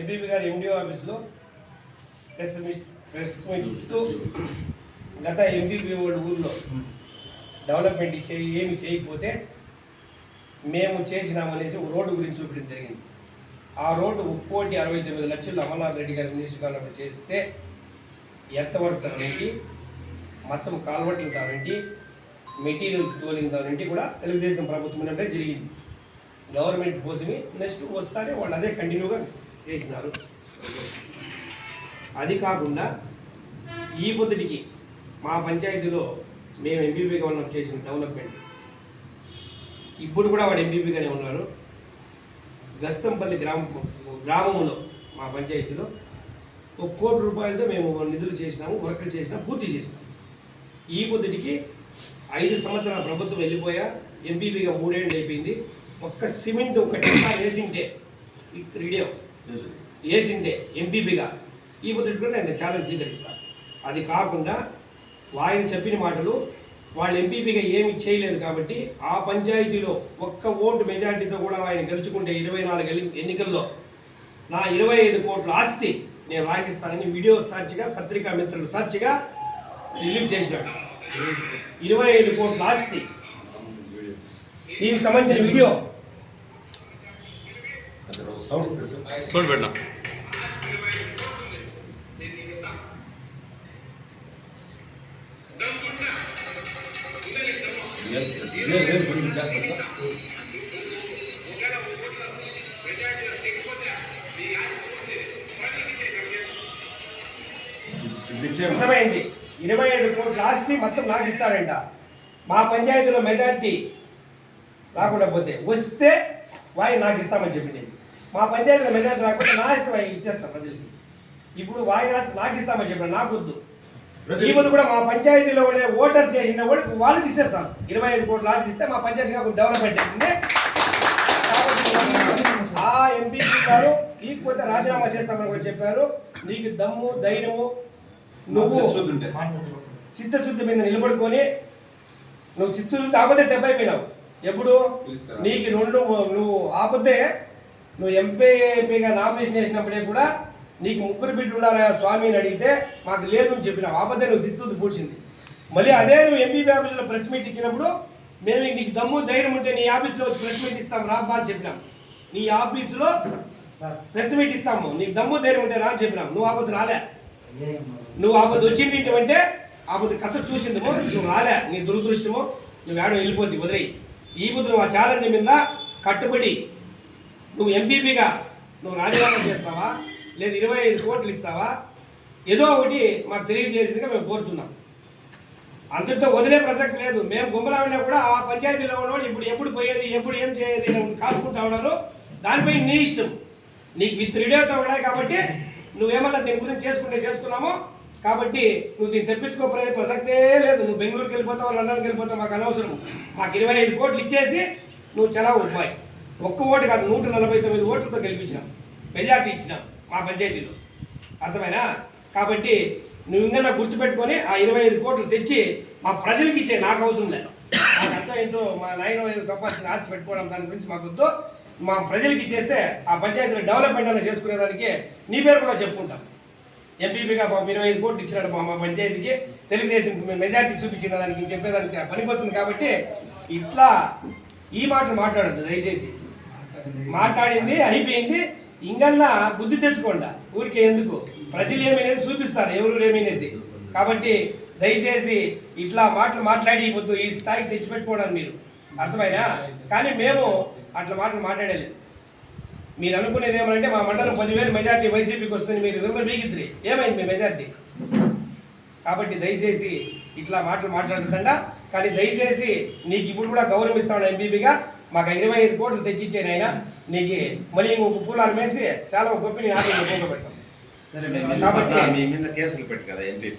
APP గారి MDO ఆఫీస్లో press meet press meet ఇస్తూ గత ఎంపీపీ వాళ్ళ ఊర్లో డెవలప్మెంట్ ఇచ్చే ఏమి చేయకపోతే మేము చేసినామనేసి రోడ్డు గురించి చూపించడం జరిగింది. ఆ రోడ్డు ఒక కోటి అరవై తొమ్మిది లక్షలు అమర్నాథ్ రెడ్డి గారి మినిస్టర్ కానప్పుడు చేస్తే ఎంతవరకు తనంటి మొత్తం కాల్వర్టింగ్ తానంటి మెటీరియల్ తోలిన తానంటి కూడా తెలుగుదేశం ప్రభుత్వం ఉన్నప్పుడే జరిగింది. గవర్నమెంట్ పోతుంది నెక్స్ట్ వస్తానే వాళ్ళు అదే కంటిన్యూగా చేసినారు. అది కాకుండా ఈ పొద్దుటికి మా పంచాయతీలో మేము ఎంపీపీగా ఉన్నాం చేసిన డెవలప్మెంట్. ఇప్పుడు కూడా వాడు ఎంపీపీగానే ఉన్నారు. గస్తంపల్లి గ్రామ గ్రామంలో మా పంచాయతీలో ఒక కోటి రూపాయలతో మేము నిధులు చేసినాము వర్క్లు చేసినా పూర్తి చేసినాము ఈ పొద్దుటికి ఐదు సంవత్సరాల ప్రభుత్వం వెళ్ళిపోయా ఎంపీపీగా మూడేళ్ళు అయిపోయింది. ఒక్క సిమెంట్ ఒక టెంపా వేసింటే విత్ వీడియో వేసింటే ఎంపీపీగా. ఈ పొద్దుటి కూడా నేను ఛాలెంజ్ స్వీకరిస్తాను అది కాకుండా ఆయన చెప్పిన మాటలు వాళ్ళు ఎంపీపీగా ఏమి చేయలేదు కాబట్టి ఆ పంచాయతీలో ఒక్క ఓటు మెజార్టీతో కూడా ఆయన గెలుచుకుంటే ఇరవై నాలుగు ఎన్నికల్లో నా ఇరవై ఐదు కోట్ల ఆస్తి నేను రాగిస్తానని వీడియో సాక్షిగా పత్రికా మిత్రుల సాక్షిగా రిలీజ్ చేసినాడు. ఇరవై ఐదు కోట్ల ఆస్తి. దీనికి సంబంధించిన వీడియో చూడు అర్థమైంది. ఇరవై ఐదు కోట్ల ఆస్తి మొత్తం నాకు ఇస్తాడంట మా పంచాయతీలో మెజార్టీ రాకుండా పోతే వస్తే వాయి నాకు ఇస్తామని చెప్పింది మా పంచాయతీలో మెజార్టీ రాకపోతే నా ఇష్టం ఇచ్చేస్తాం ప్రజలకి. ఇప్పుడు వాయి ఆస్తి నాకు ఇస్తామని చెప్పిన నాకు వద్దు ఈ ముందు కూడా మా పంచాయతీలో ఉండే ఓటర్ చేసిన వాళ్ళకి వాళ్ళకి ఇచ్చేస్తాం ఇరవై ఐదు కోట్ల ఆస్తి ఇస్తే మా పంచాయతీ కొంచెం డెవలప్మెంట్ అవుతుంది ఆ ఎంపీ గారు లేకపోతే రాజీనామా చేస్తామని కూడా చెప్పారు. నీకు దమ్ము ధైర్యము నువ్వు సిద్ధశుద్ధి మీద నిలబడుకొని నువ్వు సిద్ధశుద్ధి ఆపదే దెబ్బైపోయినావు ఎప్పుడు? నీకు రెండు నువ్వు ఆపతే నువ్వు ఎంపీగా నామినేషన్ వేసినప్పుడే కూడా నీకు ముగ్గురు బిడ్డలు ఉన్నారా స్వామి అని అడిగితే మాకు లేదు అని చెప్పినావు ఆపదే నువ్వు సిద్ధుద్ధి పూడ్చింది. మళ్ళీ అదే నువ్వు ఎంపీపీ ఆఫీసులో ప్రెస్ మీట్ ఇచ్చినప్పుడు మేము నీకు దమ్ము ధైర్యం ఉంటే నీ ఆఫీసులో వచ్చి ప్రెస్ మీట్ ఇస్తాం రాబ్బా అని చెప్పినాం. నీ ఆఫీసులో ప్రెస్ మీట్ ఇస్తాము. నీకు దమ్ము ధైర్యం ఉంటే రా అని చెప్పినాం. నువ్వు ఆపద రాలే. నువ్వు ఆపద వచ్చింది అంటే ఆపద కథ చూసిందేమో నువ్వు రాలే. నీ దురదృష్టమో నువ్వు ఏడో వెళ్ళిపోద్ది వదిలేయి. ఈ బుద్ధి నువ్వు ఆ ఛాలెంజ్ మీద కట్టుబడి నువ్వు ఎంపీపీగా నువ్వు రాజీనామా చేస్తావా? లేదు ఇరవై ఐదు కోట్లు ఇస్తావా? ఏదో ఒకటి మాకు తెలియజేసేదిగా మేము కోరుతున్నాం. అంతటితో వదిలే ప్రసక్తి లేదు. మేము గుమ్మలాడినా కూడా ఆ పంచాయతీలో ఉన్నవాళ్ళు ఇప్పుడు ఎప్పుడు పోయేది ఎప్పుడు ఏం చేయేది కాసుకుంటా ఉన్నారు. దానిపై నీ ఇష్టం. నీకు విత్ రిడేతో ఉన్నాయి కాబట్టి నువ్వేమన్నా దీని గురించి చేసుకుంటే చేసుకున్నామో కాబట్టి నువ్వు దీన్ని తెప్పించుకో ప్రసక్తే లేదు. నువ్వు బెంగళూరుకి వెళ్ళిపోతావు లండన్కి వెళ్ళిపోతావు మాకు అనవసరం మాకు ఇరవై ఐదు కోట్లు ఇచ్చేసి నువ్వు చాలా ఉపాయి ఒక్క ఓటు కాదు నూట నలభై తొమ్మిది ఓట్లతో గెలిపించినాం. మెజార్టీ ఇచ్చినాం మా పంచాయతీలో. అర్థమైనా? కాబట్టి నువ్వు ఇంకా గుర్తుపెట్టుకొని ఆ ఇరవై ఐదు కోట్లు తెచ్చి మా ప్రజలకి ఇచ్చే నాకు అవసరం లేదు. నాకు అంతా ఎంతో మా నాయన సంపాదించిన ఆస్తి పెట్టుకోవడం దాని గురించి మాకు వద్దు. మా ప్రజలకి ఇచ్చేస్తే ఆ పంచాయతీలో డెవలప్మెంట్ అనేది చేసుకునేదానికి నీ పేరు కూడా చెప్పుకుంటాం. ఎంపీపీగా పాపం ఇరవై ఐదు కోట్లు ఇచ్చినాడు మా మా పంచాయతీకి. తెలుగుదేశం మెజార్టీ చూపించిన దానికి చెప్పేదానికి పనికొస్తుంది కాబట్టి ఇట్లా ఈ మాటలు మాట్లాడద్దు దయచేసి. మాట్లాడింది అయిపోయింది. ఇంకన్నా బుద్ధి తెచ్చుకోండి. ఊరికే ఎందుకు? ప్రజలు ఏమనేది చూపిస్తారు ఎవరు ఏమనేసి కాబట్టి దయచేసి ఇట్లా మాటలు మాట్లాడి పొద్దు ఈ స్థాయికి తెచ్చిపెట్టుకోవడానికి మీరు. అర్థమైనా కానీ మేము అట్లా మాటలు మాట్లాడలేదు. మీరు అనుకునేది ఏమంటే మా మండలం పదివేలు మెజార్టీ వైసీపీకి వస్తుంది మీరు ఇరవై బీగిద్రి ఏమైంది మీ మెజార్టీ? కాబట్టి దయచేసి ఇట్లా మాటలు మాట్లాడుతుందా కానీ దయచేసి నీకు ఇప్పుడు కూడా గౌరవిస్తాను ఎంపీపీగా. మాకు ఇరవై ఐదు కోట్లు తెచ్చిచ్చాను ఆయన. నీకు మళ్ళీ ఇంకొక పూలాలు వేసి చాలా గొప్ప నేను ఆటలు పెడతాం సరే మీ మీద కేసులు పెట్టి కదా ఎంపీ